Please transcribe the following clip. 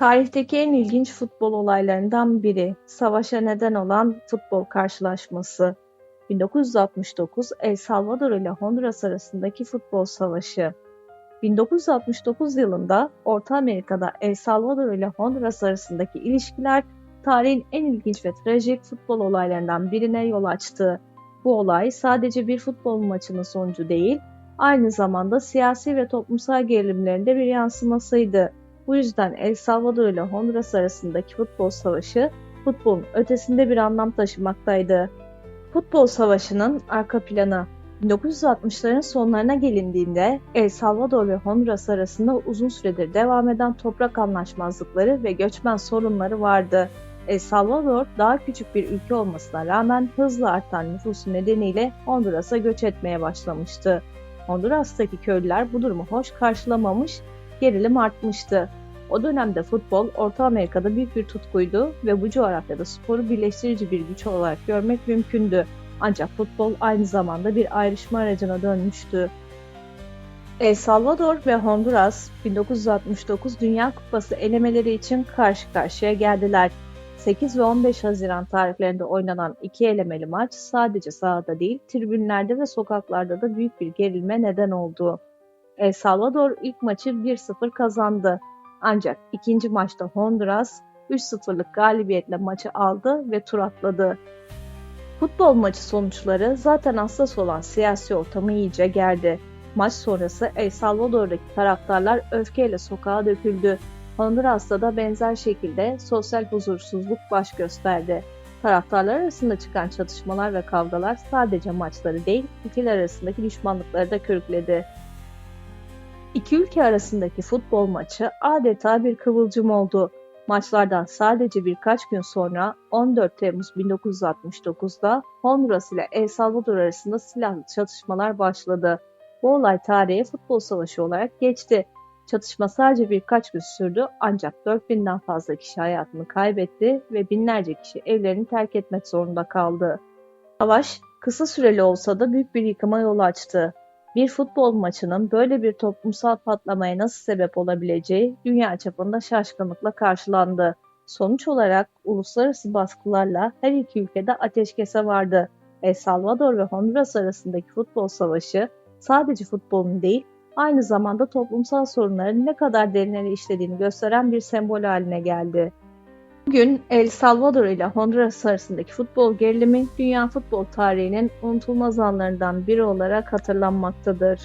Tarihteki en ilginç futbol olaylarından biri, savaşa neden olan futbol karşılaşması. 1969 El Salvador ile Honduras arasındaki futbol savaşı. 1969 yılında Orta Amerika'da El Salvador ile Honduras arasındaki ilişkiler tarihin en ilginç ve trajik futbol olaylarından birine yol açtı. Bu olay sadece bir futbol maçının sonucu değil, aynı zamanda siyasi ve toplumsal gerilimlerin de bir yansımasıydı. Bu yüzden El Salvador ile Honduras arasındaki futbol savaşı futbolun ötesinde bir anlam taşımaktaydı. Futbol savaşının arka planı 1960'ların sonlarına gelindiğinde El Salvador ve Honduras arasında uzun süredir devam eden toprak anlaşmazlıkları ve göçmen sorunları vardı. El Salvador daha küçük bir ülke olmasına rağmen hızla artan nüfusu nedeniyle Honduras'a göç etmeye başlamıştı. Honduras'taki köylüler bu durumu hoş karşılamamış, gerilim artmıştı. O dönemde futbol Orta Amerika'da büyük bir tutkuydu ve bu coğrafyada sporu birleştirici bir güç olarak görmek mümkündü. Ancak futbol aynı zamanda bir ayrışma aracına dönmüştü. El Salvador ve Honduras 1969 Dünya Kupası elemeleri için karşı karşıya geldiler. 8 ve 15 Haziran tarihlerinde oynanan iki elemeli maç sadece sahada değil, tribünlerde ve sokaklarda da büyük bir gerilme neden oldu. El Salvador ilk maçı 1-0 kazandı. Ancak ikinci maçta Honduras 3-0'lık galibiyetle maçı aldı ve tur atladı. Futbol maçı sonuçları zaten hassas olan siyasi ortamı iyice gerdi. Maç sonrası El Salvador'daki taraftarlar öfkeyle sokağa döküldü. Honduras'ta da benzer şekilde sosyal huzursuzluk baş gösterdi. Taraftarlar arasında çıkan çatışmalar ve kavgalar sadece maçları değil, ülkeler arasındaki düşmanlıkları da körükledi. İki ülke arasındaki futbol maçı adeta bir kıvılcım oldu. Maçlardan sadece birkaç gün sonra 14 Temmuz 1969'da Honduras ile El Salvador arasında silahlı çatışmalar başladı. Bu olay tarihe futbol savaşı olarak geçti. Çatışma sadece birkaç gün sürdü ancak 4000'den fazla kişi hayatını kaybetti ve binlerce kişi evlerini terk etmek zorunda kaldı. Savaş kısa süreli olsa da büyük bir yıkıma yol açtı. Bir futbol maçının böyle bir toplumsal patlamaya nasıl sebep olabileceği dünya çapında şaşkınlıkla karşılandı. Sonuç olarak uluslararası baskılarla her iki ülkede ateşkese vardı. El Salvador ve Honduras arasındaki futbol savaşı sadece futbolun değil, aynı zamanda toplumsal sorunların ne kadar derinlere işlediğini gösteren bir sembol haline geldi. Bugün El Salvador ile Honduras arasındaki futbol gerilimi dünya futbol tarihinin unutulmaz anlarından biri olarak hatırlanmaktadır.